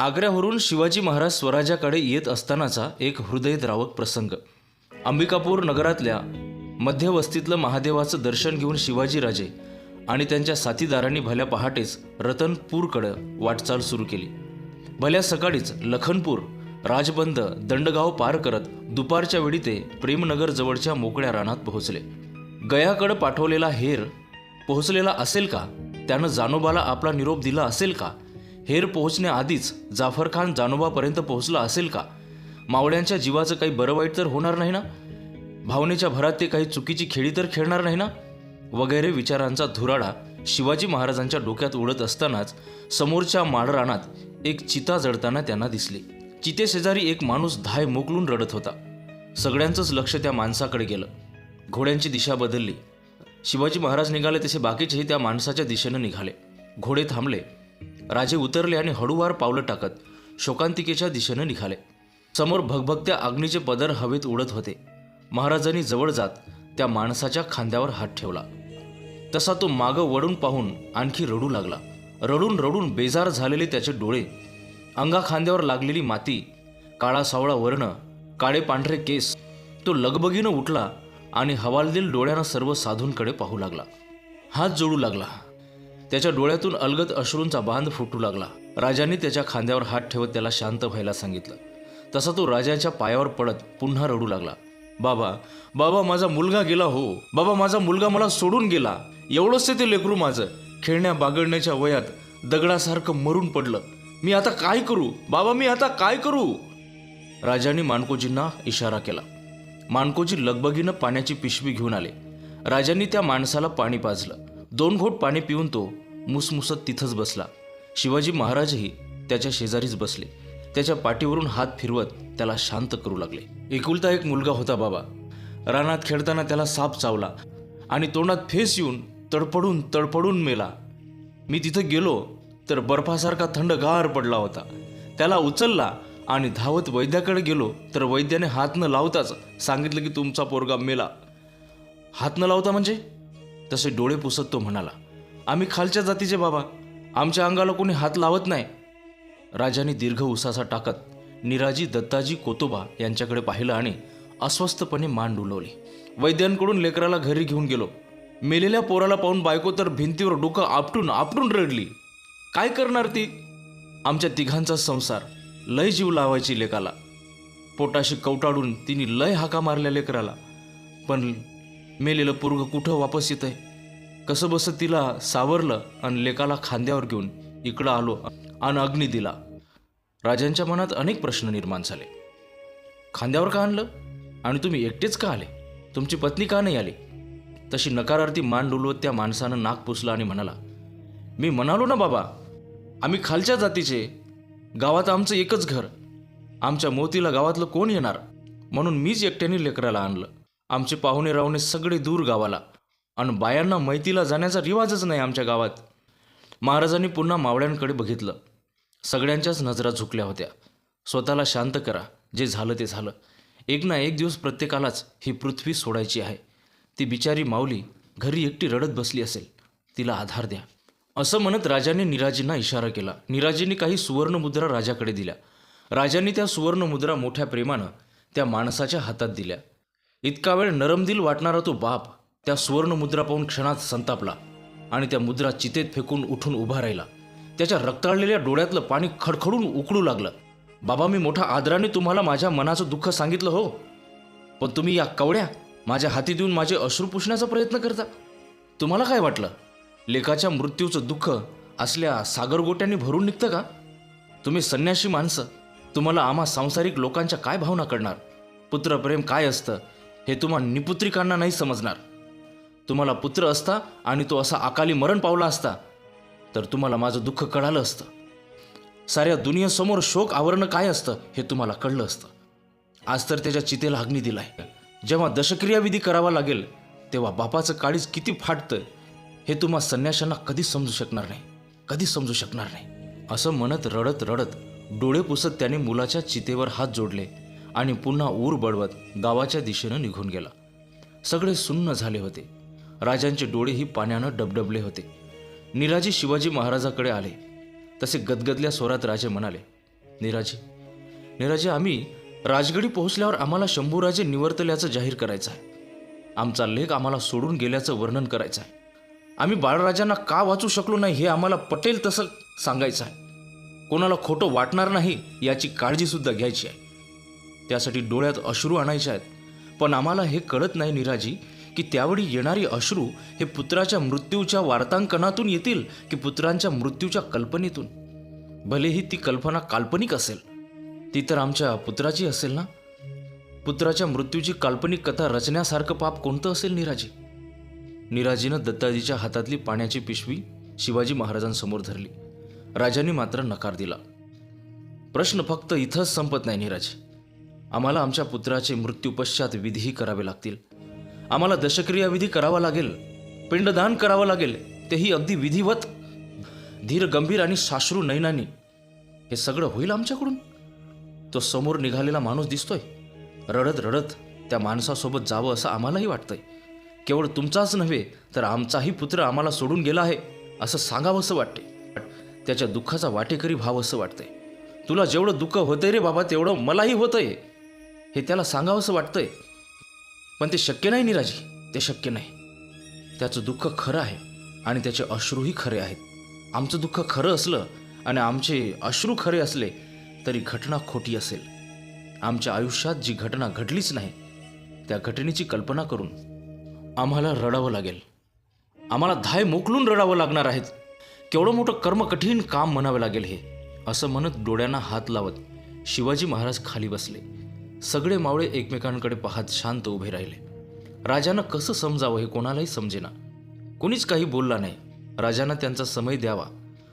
आग्र्यावरून शिवाजी महाराज स्वराज्याकडे येत असतानाचा एक हृदयद्रावक प्रसंग. अंबिकापूर नगरातल्या मध्यवस्तीतलं महादेवाचं दर्शन घेऊन शिवाजीराजे आणि त्यांच्या साथीदारांनी भल्या पहाटेच रतनपूरकडं वाटचाल सुरू केली. भल्या सकाळीच लखनपूर राजबंद दंडगाव पार करत दुपारच्या वेळी ते प्रेमनगर जवळच्या मोकळ्या रानात पोहोचले. गयाकडं पाठवलेला हेर पोहोचलेला असेल का? त्यानं जानोबाला आपला निरोप दिला असेल का? हेर पोहोचण्याआधीच जाफर खान जानोबापर्यंत पोहोचला असेल का? मावळ्यांच्या जीवाचं काही बरं वाईट तर होणार नाही ना? भावनेच्या भरात ते काही चुकीची खेळी तर खेळणार नाही ना? वगैरे विचारांचा धुराडा शिवाजी महाराजांच्या डोक्यात उडत असतानाच समोरच्या माळरानात एक चिता जडताना त्यांना दिसली. चितेशेजारी एक माणूस धाय मोकलून रडत होता. सगळ्यांचंच लक्ष त्या माणसाकडे गेलं. घोड्यांची दिशा बदलली. शिवाजी महाराज निघाले तसे बाकीचेही त्या माणसाच्या दिशेनं निघाले. घोडे थांबले. राजे उतरले आणि हळूवार पावलं टाकत शोकांतिकेच्या दिशेनं निघाले. समोर भगभगत्या अग्नीचे पदर हवेत उडत होते. महाराजांनी जवळ जात त्या माणसाच्या खांद्यावर हात ठेवला. तसा तो मागं वळून पाहून आणखी रडू लागला. रडून रडून बेजार झालेले त्याचे डोळे अंगा खांद्यावर लागलेली माती काळा सावळा वर्ण काळे पांढरे केस तो लगबगीनं उठला आणि हवालदिल डोळ्यानं सर्व साधूंकडे पाहू लागला. हात जोडू लागला. त्याच्या डोळ्यातून अलगद अश्रूंचा बांध फुटू लागला. राजांनी त्याच्या खांद्यावर हात ठेवत त्याला शांत व्हायला सांगितलं. तसा तो राजाच्या पायावर पडत पुन्हा रडू लागला. बाबा बाबा माझा मुलगा गेला हो. बाबा माझा मुलगा मला सोडून गेला. एवढंच ते लेकरू माझं. खेळण्या बागडण्याच्या वयात दगडासारखं मरून पडलं. मी आता काय करू? बाबा मी आता काय करू? राजांनी मानकोजींना इशारा केला. मानकोजी लगबगीनं पाण्याची पिशवी घेऊन आले. राजांनी त्या माणसाला पाणी पाजलं. दोन घोट पाणी पिऊन तो मुसमुसत तिथंच बसला. शिवाजी महाराजही त्याच्या शेजारीच बसले. त्याच्या पाठीवरून हात फिरवत त्याला शांत करू लागले. एकुलता एक मुलगा होता बाबा. रानात खेळताना त्याला साप चावला आणि तोंडात फेस येऊन तडपडून तडपडून मेला. मी तिथं गेलो तर बर्फासारखा थंडगार पडला होता. त्याला उचलला आणि धावत वैद्याकडे गेलो तर वैद्याने हात न लावताच सांगितलं की तुमचा पोरगा मेला. हात न लावता म्हणजे? तसे डोळे पुसत तो म्हणाला आम्ही खालच्या जातीचे बाबा. आमच्या अंगाला कोणी हात लावत नाही. राजाने दीर्घ उसासा टाकत निराजी दत्ताजी कोतोबा यांच्याकडे पाहिलं आणि अस्वस्थपणे मान डुलवली. वैद्यांकडून लेकराला घरी घेऊन गेलो. मेलेल्या पोराला पाहून बायको तर भिंतीवर डोकं आपटून आपटून रडली. काय करणार ती? आमच्या तिघांचा संसार. लय जीव लावायची लेकाला. पोटाशी कवटाळून तिने लय हाका मारल्या लेकराला. पण मेलेलं पोरग कुठं वापस येत आहे कसं बसं तिला सावरलं आणि लेकाला खांद्यावर घेऊन इकडं आलो आणि अग्नी दिला. राजांच्या मनात अनेक प्रश्न निर्माण झाले. खांद्यावर का आणलं? आणि तुम्ही एकटेच का आले? तुमची पत्नी का नाही आली? तशी नकारार्थी मान डुलवत त्या माणसानं नाक पुसला आणि म्हणाला मी म्हणालो ना बाबा आम्ही खालच्या जातीचे. गावात आमचं एकच घर. आमच्या मोतीला गावातलं कोण येणार? म्हणून मीच एकट्याने लेकराला आणलं. आमचे पाहुणे राहुणे सगळे दूर गावाला. आणि बायांना मैतीला जाण्याचा रिवाजच नाही आमच्या गावात. महाराजांनी पुन्हा मावळ्यांकडे बघितलं. सगळ्यांच्याच नजरा झुकल्या होत्या. स्वतःला शांत करा. जे झालं ते झालं. एक ना एक दिवस प्रत्येकालाच ही पृथ्वी सोडायची आहे. ती बिचारी माऊली घरी एकटी रडत बसली असेल. तिला आधार द्या. असं म्हणत राजाने निराजींना इशारा केला. निराजींनी काही सुवर्णमुद्रा राजाकडे दिल्या. राजांनी त्या सुवर्णमुद्रा मोठ्या प्रेमानं त्या माणसाच्या हातात दिल्या. इतका वेळ नरमदिल वाटणारा तो बाप त्या सुवर्णमुद्रा पाहून क्षणात संतापला आणि त्या मुद्रा चितेत फेकून उठून उभा राहिला. त्याच्या रक्ताळलेल्या डोळ्यातलं पाणी खडखडून उकळू लागलं. बाबा मी मोठ्या आदराने तुम्हाला माझ्या मनाचं दुःख सांगितलं हो. पण तुम्ही या कवड्या माझ्या हाती देऊन माझे अश्रू पुसण्याचा प्रयत्न करता. तुम्हाला काय वाटलं? लेखाच्या मृत्यूचं दुःख असल्या सागरगोट्यांनी भरून निघतं का? तुम्ही संन्याशी माणसं. तुम्हाला आम्हा सांसारिक लोकांच्या काय भावना कळणार पुत्रप्रेम काय असतं? हे तुम्हा निपुत्रिकांना नाही समजणार. तुम्हाला पुत्र असता आणि तो असा अकाली मरण पावला असता तर तुम्हाला माझं दुःख कळालं असतं. साऱ्या दुनियेसमोर शोक आवरणं काय असतं हे तुम्हाला कळलं असतं. आज तर त्याच्या चितेला अग्नी आहे जेव्हा दशक्रियाविधी करावा लागेल तेव्हा बापाचं काळीज किती फाटतं हे तुम्हा संन्याशांना कधीच समजू शकणार नाही. कधीच समजू शकणार नाही. असं म्हणत रडत रडत डोळे पुसत त्याने मुलाच्या चितेवर हात जोडले. आणि पुन्हा ऊर बळवत गावाच्या दिशेनं निघून गेला. सगळे सुन्न झाले होते. राजांचे डोळेही पाण्यानं डबडबले होते. निराजी शिवाजी महाराजाकडे आले. तसे गदगदल्या स्वरात राजे म्हणाले निराजी निराजी आम्ही राजगडी पोहोचल्यावर आम्हाला शंभूराजे निवर्तल्याचं जाहीर करायचं आहे. आमचा लेख आम्हाला सोडून गेल्याचं वर्णन करायचं आहे. आम्ही बाळराजांना का वाचू शकलो नाही हे आम्हाला पटेल तसं सांगायचं आहे. कोणाला खोटं वाटणार नाही याची काळजीसुद्धा घ्यायची आहे. त्यासाठी डोळ्यात अश्रू आणायचे आहेत. पण आम्हाला हे कळत नाही निराजी की त्यावेळी येणारी अश्रू हे पुत्राच्या मृत्यूच्या वार्तांकनातून येतील की पुत्रांच्या मृत्यूच्या कल्पनेतून? भलेही ती कल्पना काल्पनिक असेल ती तर आमच्या पुत्राची असेल ना? पुत्राच्या मृत्यूची काल्पनिक कथा रचण्यासारखं पाप कोणतं असेल निराजी? निराजीनं दत्ताजीच्या हातातली पाण्याची पिशवी शिवाजी महाराजांसमोर धरली. राजांनी मात्र नकार दिला. प्रश्न फक्त इथंच संपत नाही निराजी. आम्हाला आमच्या पुत्राचे मृत्यूपश्चात विधीही करावे लागतील. आम्हाला दशक्रिया विधी करावा लागेल. पिंडदान करावं लागेल. तेही अगदी विधिवत. धीर गंभीर आणि साश्रू नैनानी. हे सगळं होईल आमच्याकडून? तो समोर निघालेला माणूस दिसतोय. रडत रडत त्या माणसासोबत जावं असं आम्हालाही वाटतंय. केवळ तुमचाच नव्हे तर आमचाही पुत्र आम्हाला सोडून गेला आहे असं सांगावंसं वाटते त्याच्या दुःखाचा वाटेकरी भाव असं वाटतंय. तुला जेवढं दुःख होतंय रे बाबा तेवढं मलाही होतंय. हे त्याला सांगावंसं वाटतंय. पण ते शक्य नाही निराजी. ते शक्य नाही. त्याचं दुःख खरं आहे आणि त्याचे अश्रूही खरे आहेत. आमचं दुःख खरं असलं आणि आमचे अश्रू खरे असले तरी घटना खोटी असेल. आमच्या आयुष्यात जी घटना घडलीच नाही त्या घटनेची कल्पना करून आम्हाला रडावं लागेल. आम्हाला धाय मोकलून रडावं लागणार आहेत. केवढं मोठं कर्म कठीण काम म्हणावं लागेल हे असं म्हणत डोळ्यांना हात लावत शिवाजी महाराज खाली बसले. सगळे मावळे एकमेकांकडे पाहत शांत उभे राहिले. राजानं कसं समजावं हे कोणालाही समजेना. कुणीच काही बोलला नाही. राजानं त्यांचा समय द्यावा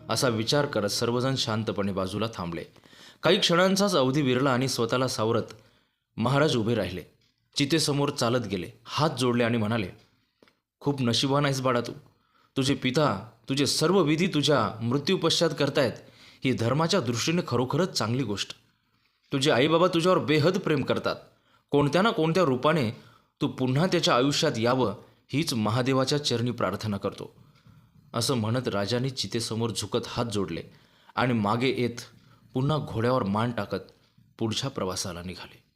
असा विचार करत सर्वजण शांतपणे बाजूला थांबले. काही क्षणांचाच अवधी विरला आणि स्वतःला सावरत महाराज उभे राहिले. चितेसमोर चालत गेले. हात जोडले आणि म्हणाले खूप नशिबान आहेस बाळा तू. तुझे पिता तुझे सर्व विधी तुझ्या मृत्यूपश्चात करतायत. ही धर्माच्या दृष्टीने खरोखरच चांगली गोष्ट. तुझे आईबाबा तुझ्यावर बेहद प्रेम करतात. कोणत्या ना कोणत्या रूपाने तू पुन्हा त्याच्या आयुष्यात यावं हीच महादेवाच्या चरणी प्रार्थना करतो. असं म्हणत राजाने चितेसमोर झुकत हात जोडले आणि मागे येत पुन्हा घोड्यावर मान टाकत पुढच्या प्रवासाला निघाले.